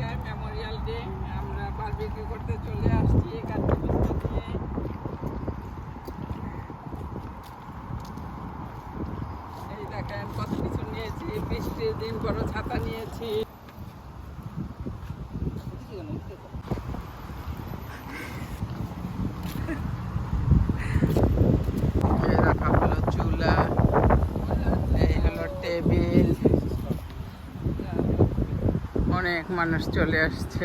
আজকে Memorial day আমরা barbecue করতে চলে আসছি বিস্তা নিয়ে এই দেখেন কত কিছু নিয়েছি, বৃষ্টির দিন বড় ছাতা নিয়েছি এই রাখা হলো চুলা এই হলো টেবিল অনেক মানুষ চলে আসছে।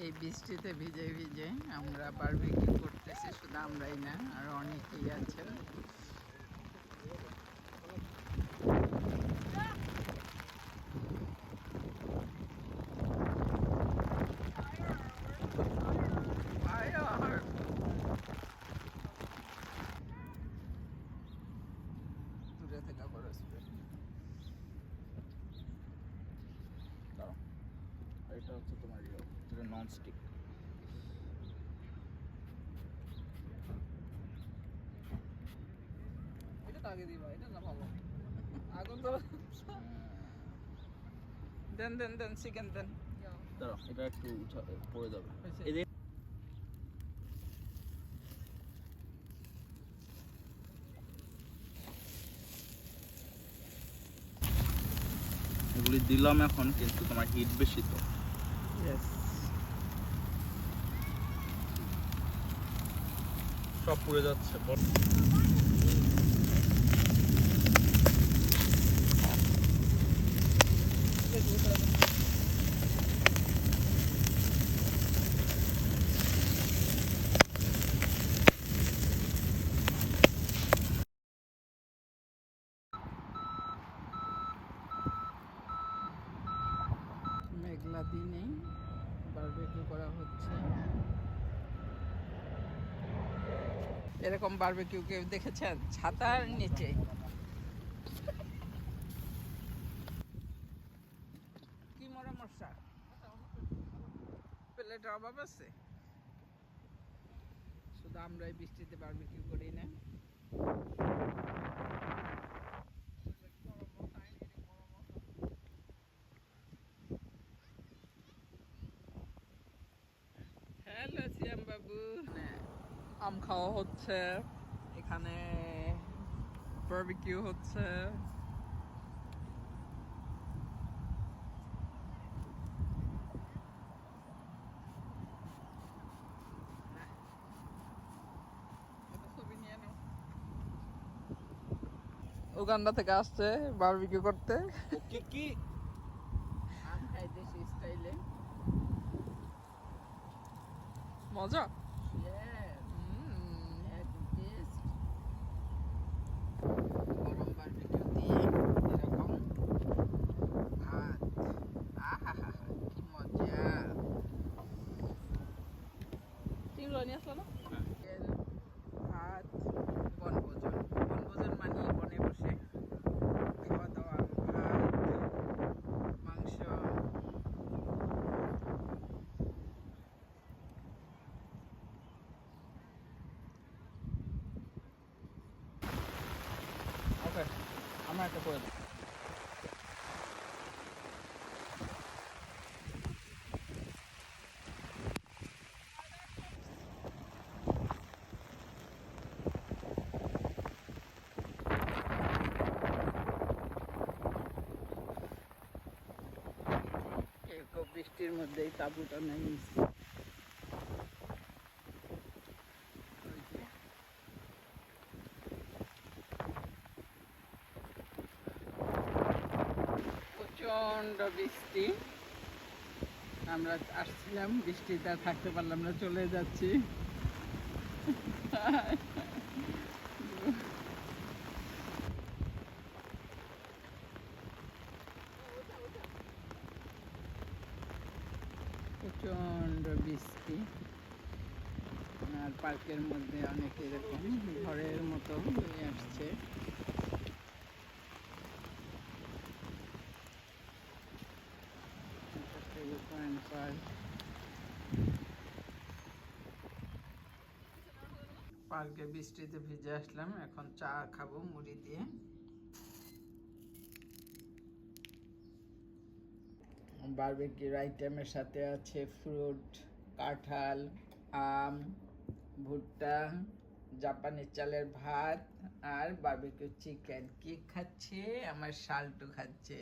এই বৃষ্টিতে ভিজে ভিজে আমরা বারবিকিউ করতেছি শুধু আমরাই না আর অনেকেই আছে Fire! দূরে থেকে করো স্প্রে এটা হচ্ছে তোমার ইয়ে, যেটা নন স্টিক এটা তো আগে দিবা এটা না ভালো। আগুন তো দেন দেন দেন চিকেন দেন। দাঁড়াও এটা একটু উঠা পড়ে যাবে। হয়েছে? এই যে এগুলি দিলাম এখন কিন্তু তোমার হিট বেশি তো। সব পুড়ে যাচ্ছে। মেঘলা দিনে বারবিকিউ করা হচ্ছে। এরকম বাড়বে কেউ কেউ দেখেছেন? ছাতার নিচে। কি মরা মশা? প্লেটের অভাব আছে? শুধু আমরাই বৃষ্টিতে বারবিকিউ করি না। আম খাওয়া হচ্ছে এখানে বারবিকিউ হচ্ছে। উগান্ডা থেকে আসছে বারবিকিউ করতে। কি কি? আম খাই স্টাইলে মজা Mm, had this. গরম বারবিকিউ দিয়ে এরকম ভাত আহা কি মজা তিনগুলো নিয়ে আসলো না তেল, ভাত বনভোজন বনভোজন মানে বনে বসে খাওয়া দাওয়া ভাত মাংস আমার একটা করে দাও এরকম বৃষ্টির মধ্যেই তাঁবুটা নেই প্রচণ্ড বৃষ্টি। আমরা আসছিলাম, বৃষ্টিতে থাকতে পারলাম না, চলে যাচ্ছি। প্রচণ্ড বৃষ্টি। আর পার্কের মধ্যে অনেক এরকম ঘরের মতো আসছে এটা টেবিল পয়েন্ট পার্ক পার্কে বৃষ্টিতে ভিজে আসলাম, এখন চা খাব মুড়ি দিয়ে। বারবিকিউর আইটেমের সাথে আছে ফ্রুট, কাঁঠাল, আম, ভুট্টা, জাপানি চালের ভাত আর বারবিকিউ চিকেন। কি খাচ্ছে? আমার শালটু খাচ্ছে।